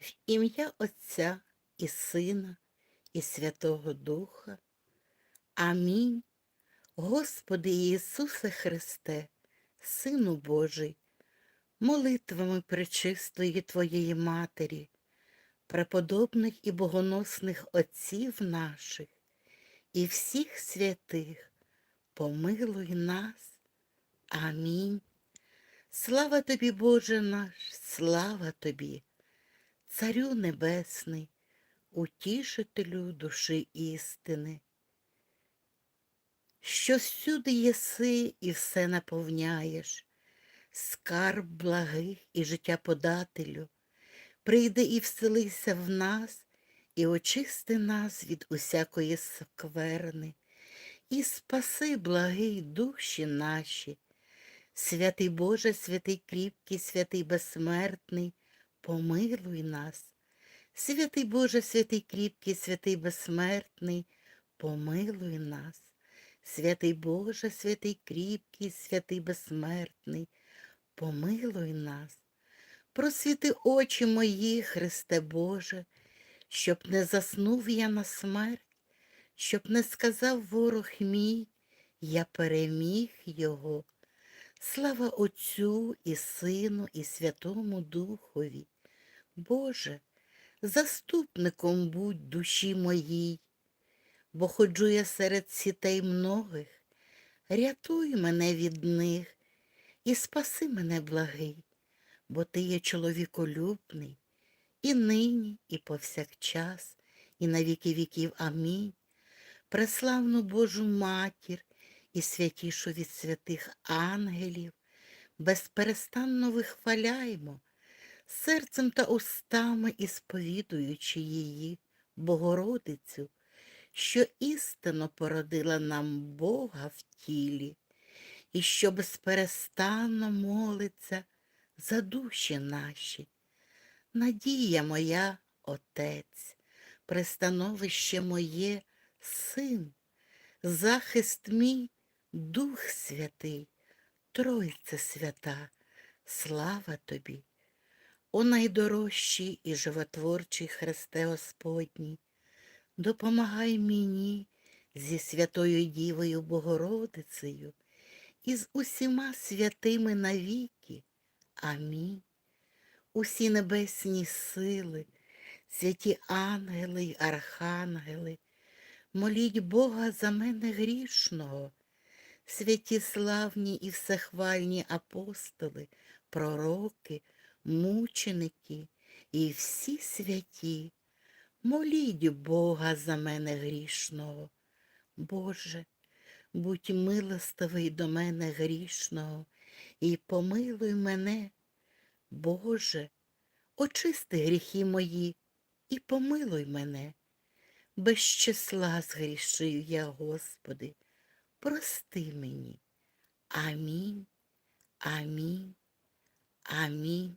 В ім'я Отця і Сина, і Святого Духа. Амінь. Господи Ісусе Христе, Сину Божий, молитвами пречистої Твоєї Матері, преподобних і богоносних отців наших і всіх святих, помилуй нас. Амінь. Слава тобі, Боже наш, слава тобі, Царю Небесний, утішителю душі істини, що всюди єси і все наповняєш, скарб благих і життя подателю, прийди і вселися в нас, і очисти нас від усякої скверни, і спаси благий душі наші. Святий Боже, святий кріпкий, святий безсмертний, помилуй нас. Святий Боже, святий кріпкий, святий безсмертний, помилуй нас. Святий Боже, святий кріпкий, святий безсмертний, помилуй нас. Просвіти очі мої, Христе Боже, щоб не заснув я на смерть, щоб не сказав ворог мій, я переміг його. Слава Отцю і Сину, і Святому Духові. Боже, заступником будь душі моїй, бо ходжу я серед сітей многих, рятуй мене від них і спаси мене благий, бо ти є чоловіколюбний, і нині, і повсякчас, і на віки віків. Амінь. Преславну Божу матір і святішу від святих ангелів, безперестанно вихваляймо, серцем та устами і сповідуючи її, Богородицю, що істинно породила нам Бога в тілі, і що безперестанно молиться за душі наші. Надія моя, Отець, пристановище моє, Син, захист мій, Дух Святий, Тройце свята, слава тобі, о найдорожчий і животворчий Христе Господній, допомагай мені зі Святою Дівою Богородицею і з усіма святими навіки. Амінь. Усі небесні сили, святі ангели й архангели, моліть Бога за мене грішного, святі славні і всехвальні апостоли, пророки, мученики і всі святі, моліть Бога за мене грішного. Боже, будь милостивий до мене грішного, і помилуй мене, Боже, очисти гріхи мої і помилуй мене. Без числа згрішив я, Господи, прости мені. Амінь, амінь, амінь.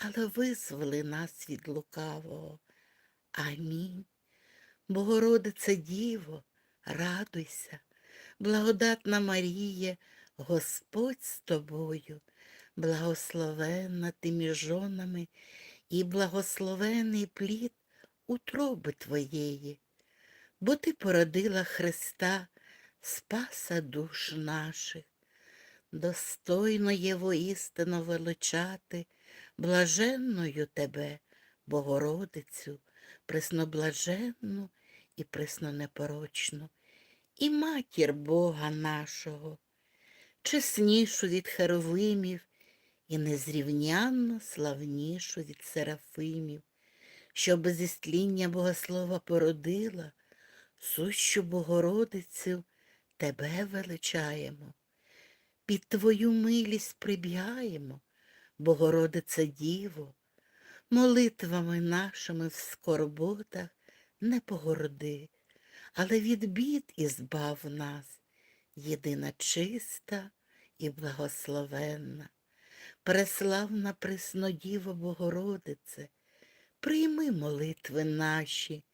але визволи нас від лукавого. Амінь. Богородице Діво, радуйся, благодатна Марія, Господь з тобою, благословенна ти між жонами і благословений плід утроби Твоєї, бо Ти породила Христа, Спаса душ наших. Достойно є воістину величати, блаженною Тебе, Богородицю, пресноблаженну і преснонепорочну, і матір Бога нашого, чеснішу від херовимів і незрівнянно славнішу від серафимів, що без істління Богослова породила, сущу Богородицю Тебе величаємо, під Твою милість прибігаємо, Богородице Діво, молитвами нашими в скорботах не погорди, але від бід і збав нас, єдина чиста і благословенна, преславна Преснодіва Богородице, прийми молитви наші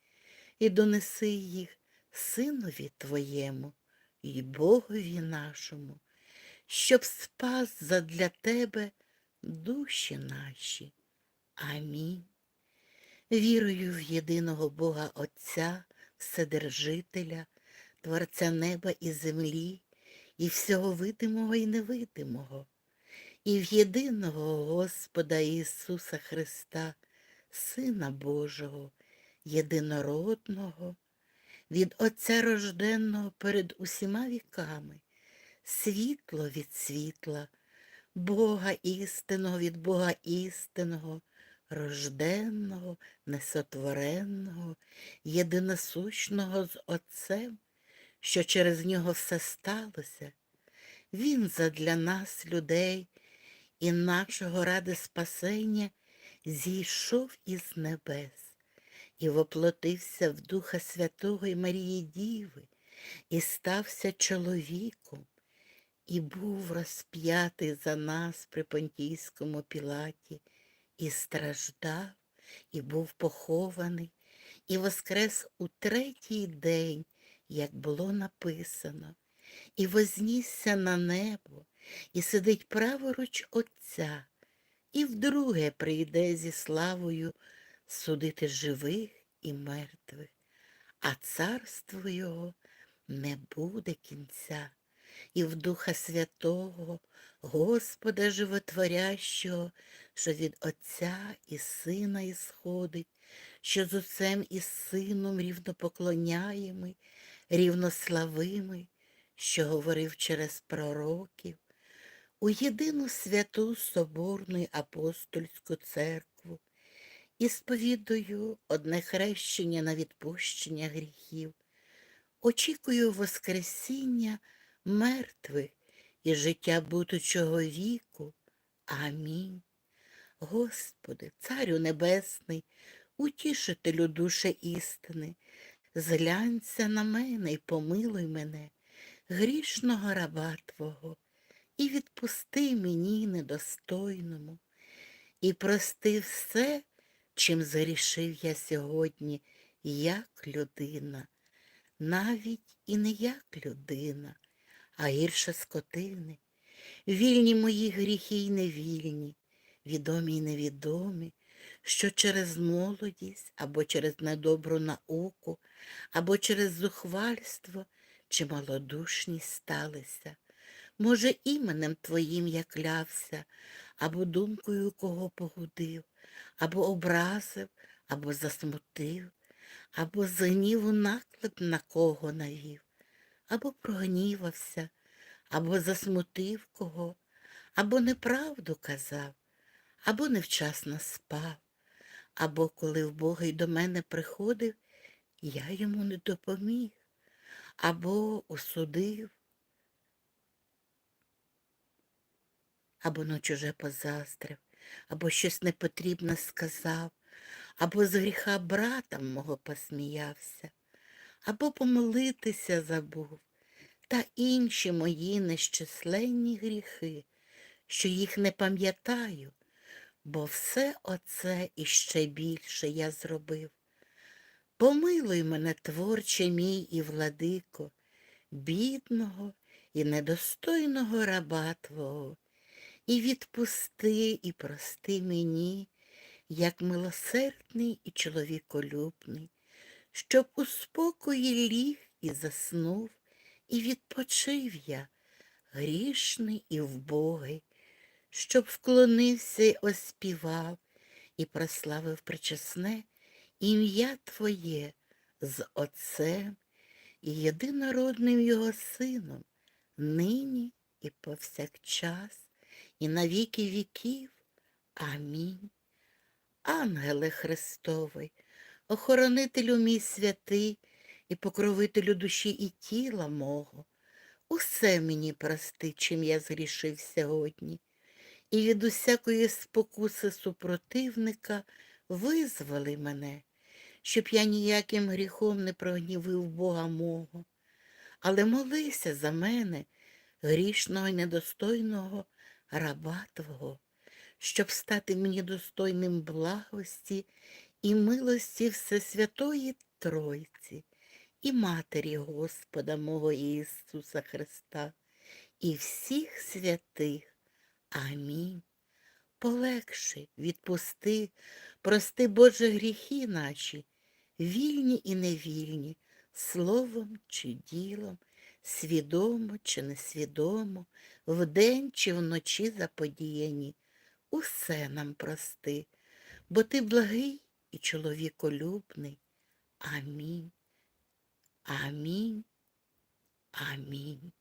і донеси їх Синові Твоєму і Богові нашому, щоб спас задля Тебе душі наші. Амінь. Вірую в єдиного Бога Отця, Вседержителя, Творця неба і землі, і всього видимого і невидимого, і в єдиного Господа Ісуса Христа, Сина Божого, єдинородного, від Отця рожденного перед усіма віками, світло від світла, Бога істинного від Бога істинного, рожденного, несотвореного, єдиносущного з Отцем, що через нього все сталося. Він задля нас, людей, і нашого ради спасення зійшов із небес і воплотився в Духа Святого і Марії Діви, і стався чоловіком, і був розп'ятий за нас при Понтійському пілаті, і страждав, і був похований, і воскрес у третій день, як було написано, і вознісся на небо, і сидить праворуч Отця, і вдруге прийде зі славою судити живих і мертвих, а царство Його не буде кінця, і в Духа Святого, Господа Животворящого, що від Отця і Сина ісходить, що з Отцем і Сином рівнопоклоняємий, рівнославимий, що говорив через пророків, у єдину святу Соборну апостольську церкву, і сповідую одне хрещення на відпущення гріхів, очікую Воскресіння мертвих і життя будучого віку. Амінь. Господи, Царю Небесний, утішителю душе істини, зглянься на мене і помилуй мене, грішного раба Твого, і відпусти мені недостойному, і прости все, чим згрішив я сьогодні, як людина, навіть і не як людина, а гірше скотини. Вільні мої гріхи й невільні, відомі й невідомі, що через молодість або через недобру науку, або через зухвальство чи малодушність сталися. Може, іменем твоїм я клявся, або думкою кого погудив, або образив, або засмутив, або з гніву наклеп на кого навів, або прогнівався, або засмутив кого, або неправду казав, або невчасно спав, або коли в Бога й до мене приходив, я йому не допоміг, або осудив, або на чуже позаздрив, або щось непотрібне сказав, або з гріха братом мого посміявся, або помолитися забув, та інші мої нещисленні гріхи, що їх не пам'ятаю, бо все оце і ще більше я зробив. Помилуй мене, творче мій і владико, бідного і недостойного раба Твого, і відпусти, і прости мені, як милосердний і чоловіколюбний, щоб у спокої ліг і заснув, і відпочив я, грішний і вбогий, щоб вклонився й оспівав, і прославив причесне ім'я Твоє з Отцем і єдинородним Його Сином, нині і повсякчас, і на віки віків. Амінь. Ангеле Христовий, охоронителю мій святий і покровителю душі і тіла мого, усе мені прости, чим я згрішив сьогодні, і від усякої спокуси супротивника визволи мене, щоб я ніяким гріхом не прогнівив Бога мого. Але молися за мене, грішного і недостойного раба Твого, щоб стати мені достойним благості і милості Всесвятої Тройці і Матері Господа мого Ісуса Христа і всіх святих. Амінь. Полегши, відпусти, прости, Боже, гріхи наші, вільні і невільні, словом чи ділом, свідомо чи несвідомо, вдень чи вночі заподіяні. Усе нам прости, бо ти благий і чоловіколюбний. Амінь. Амінь. Амінь.